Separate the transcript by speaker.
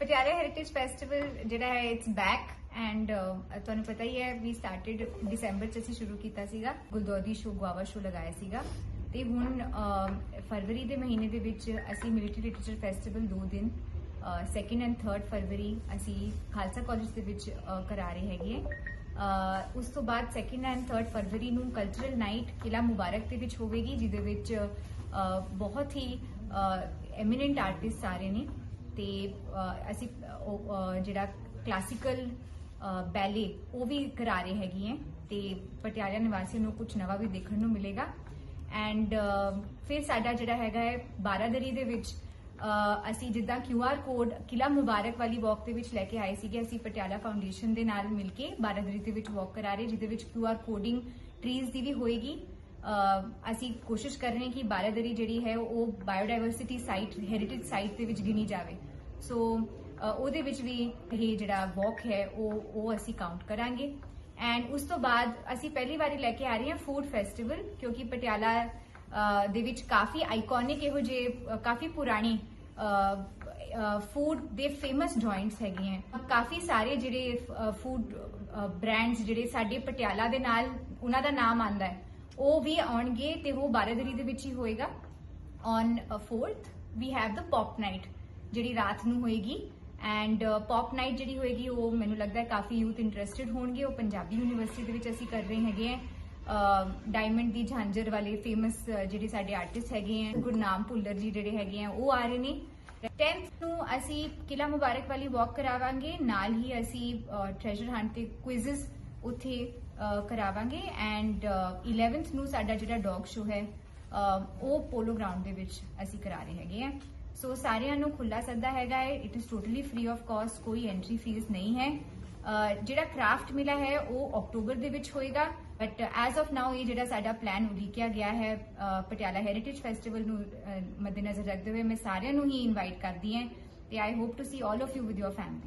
Speaker 1: Patiala heritage festival ਜਿਹੜਾ ਹੈ it's back and ਤੁਹਾਨੂੰ ਪਤਾ ਹੀ ਹੈ ਵੀ ਸਟਾਰਟਡ ਦਸੰਬਰ ਚ ਅਸੀਂ ਸ਼ੁਰੂ ਕੀਤਾ ਸੀਗਾ। ਗੁਲਦੌਦੀ ਸ਼ੋ, ਗੁਆਵਾ ਸ਼ੋ ਲਗਾਇਆ ਸੀਗਾ। ਤੇ ਹੁਣ ਫਰਵਰੀ ਦੇ ਮਹੀਨੇ ਦੇ ਵਿੱਚ ਅਸੀਂ ਮਿਲਟਰੀ ਲਿਟਰੇਚਰ ਫੈਸਟੀਵਲ ਦੋ ਦਿਨ ਸੈਕਿੰਡ ਐਂਡ ਥਰਡ ਫਰਵਰੀ ਅਸੀਂ ਖਾਲਸਾ ਕਾਲਜ ਦੇ ਵਿੱਚ ਕਰਾ ਰਹੇ ਹੈਗੇ ਹੈ। ਉਸ ਤੋਂ ਬਾਅਦ ਸੈਕਿੰਡ ਐਂਡ ਥਰਡ ਫਰਵਰੀ ਨੂੰ ਕਲਚਰਲ ਨਾਈਟ ਕਿਲਾ ਮੁਬਾਰਕ ਦੇ ਵਿੱਚ ਹੋਵੇਗੀ, ਜਿਹਦੇ ਵਿੱਚ ਬਹੁਤ ਹੀ ਐਮੀਨੈਂਟ ਆਰਟਿਸਟ ਸਾਰੇ ਨੇ। ਤੇ ਅਸੀਂ ਉਹ, ਜਿਹੜਾ ਕਲਾਸੀਕਲ ਬੈਲੇ ਉਹ ਵੀ ਕਰਾ ਰਹੇ ਹੈਗੇ ਹੈ ਤੇ ਪਟਿਆਲਾ ਨਿਵਾਸੀ ਨੂੰ ਕੁਝ ਨਵਾਂ ਵੀ ਦੇਖਣ ਨੂੰ ਮਿਲੇਗਾ। ਐਂਡ ਫਿਰ ਸਾਡਾ ਜਿਹੜਾ ਹੈਗਾ ਹੈ ਬਾਰਾਦਰੀ ਦੇ ਵਿੱਚ ਅਸੀਂ ਜਿੱਦਾਂ QR ਕੋਡ ਕਿਲਾ ਮੁਬਾਰਕ ਵਾਲੀ ਵਾਕ ਦੇ ਵਿੱਚ ਲੈ ਕੇ ਆਏ ਸੀਗੇ ਅਸੀਂ ਪਟਿਆਲਾ ਫਾਊਂਡੇਸ਼ਨ ਦੇ ਨਾਲ ਮਿਲ ਕੇ ਬਾਰਾਦਰੀ ਦੇ ਵਿੱਚ ਵਾਕ ਕਰਾ ਰਹੇ ਜਿਹਦੇ ਵਿੱਚ QR ਕੋਡਿੰਗ ਟਰੀਜ਼ ਦੀ ਵੀ ਹੋਏਗੀ। ਅਸੀਂ ਕੋਸ਼ਿਸ਼ ਕਰ ਰਹੇ ਹਾਂ ਕਿ ਬਾਰਾਦਰੀ ਜਿਹੜੀ ਹੈ, ਉਹ ਬਾਇਓਡਾਇਵਰਸਿਟੀ ਸਾਈਟ ਹੈਰੀਟੇਜ ਸਾਈਟ ਦੇ ਵਿੱਚ ਗਿਣੀ ਜਾਵੇ। ਸੋ ਉਹਦੇ ਵਿੱਚ ਵੀ ਇਹ ਜਿਹੜਾ ਵਾਕ ਹੈ, ਉਹ ਉਹ ਅਸੀਂ ਕਾਊਂਟ ਕਰਾਂਗੇ। ਐਂਡ ਉਸ ਤੋਂ ਬਾਅਦ ਅਸੀਂ ਪਹਿਲੀ ਵਾਰੀ ਲੈ ਕੇ ਆ ਰਹੇ ਹਾਂ ਫੂਡ ਫੈਸਟੀਵਲ ਕਿਉਂਕਿ ਪਟਿਆਲਾ ਦੇ ਵਿੱਚ ਕਾਫੀ ਆਈਕੋਨਿਕ ਇਹੋ ਜਿਹੇ ਕਾਫੀ ਪੁਰਾਣੀ ਫੂਡ ਦੇ ਫੇਮਸ ਜੁਆਇੰਟਸ ਹੈਗੇ ਹੈ। ਕਾਫੀ ਸਾਰੇ ਜਿਹੜੇ ਫੂਡ ਬ੍ਰਾਂਡਸ ਜਿਹੜੇ ਸਾਡੇ ਪਟਿਆਲਾ ਦੇ ਨਾਲ, ਉਹਨਾਂ ਦਾ ਨਾਮ ਆਂਦਾ ਹੈ। ਉਹ ਵੀ ਆਉਣਗੇ ਤੇ ਉਹ ਬਾਰਾਦਰੀ ਦੇ ਵਿੱਚ ਹੀ ਹੋਏਗਾ। On 4th we have the pop night ਜਿਹੜੀ ਰਾਤ ਨੂੰ ਹੋਏਗੀ। ਐਂਡ ਪੌਪ ਨਾਈਟ ਜਿਹੜੀ ਹੋਏਗੀ, ਉਹ ਮੈਨੂੰ ਲੱਗਦਾ ਹੈ ਕਾਫੀ ਯੂਥ ਇੰਟਰਸਟਿਡ ਹੋਣਗੇ। ਉਹ ਪੰਜਾਬੀ ਯੂਨੀਵਰਸਿਟੀ ਦੇ ਵਿੱਚ ਅਸੀਂ ਕਰ ਰਹੇ ਹੈਗੇ ਆ ਡਾਇਮੰਡ ਦੀ ਝਾਂਜਰ ਵਾਲੇ ਫੇਮਸ ਜਿਹੜੇ ਸਾਡੇ ਆਰਟਿਸਟ ਹੈਗੇ ਆ ਗੁਰਨਾਮ ਭੁੱਲਰ ਜੀ ਜਿਹੜੇ ਹੈਗੇ ਆ ਉਹ ਆ ਰਹੇ ਨੇ। 10th ਨੂੰ ਅਸੀਂ ਕਿਲਾ ਮੁਬਾਰਕ ਵਾਲੀ ਵਾਕ ਕਰਾਵਾਂਗੇ। ਨਾਲ ਹੀ ਅਸੀਂ ਟ੍ਰੈਜਰ ਹੰਟ ਤੇ ਕੁਇਜ਼ਸ ਉੱਥੇ ਕਰਾਵਾਂਗੇ ਐਂਡ 11th ਨੂੰ ਸਾਡਾ ਜਿਹੜਾ ਡੌਗ ਸ਼ੋ ਹੈ ਉਹ ਪੋਲੋ ਗਰਾਊਂਡ ਦੇ ਵਿੱਚ ਅਸੀਂ ਕਰਾ ਰਹੇ ਹੈਗੇ ਆ। ਸੋ ਸਾਰਿਆਂ ਨੂੰ ਖੁੱਲਾ ਸੱਦਾ ਹੈਗਾ ਹੈ it is totally free of cost ਕੋਈ ਐਂਟਰੀ ਫੀਸ ਨਹੀਂ ਹੈ। ਜਿਹੜਾ ਕ੍ਰਾਫਟ ਮਿਲਾ ਹੈ, ਉਹ ਅਕਤੂਬਰ ਦੇ ਵਿੱਚ ਹੋਏਗਾ ਬਟ ਐਜ਼ ਆਫ ਨਾਓ ਇਹ ਜਿਹੜਾ ਸਾਡਾ ਪਲਾਨ ਉਲੀਕਿਆ ਗਿਆ ਹੈ ਪਟਿਆਲਾ ਹੈਰੀਟੇਜ ਫੈਸਟੀਵਲ ਨੂੰ ਮੱਦੇਨਜ਼ਰ ਰੱਖਦੇ ਹੋਏ, ਮੈਂ ਸਾਰਿਆਂ ਨੂੰ ਹੀ ਇਨਵਾਈਟ ਕਰਦੀ ਹਾਂ, ਤੇ I hope to see all of you with your family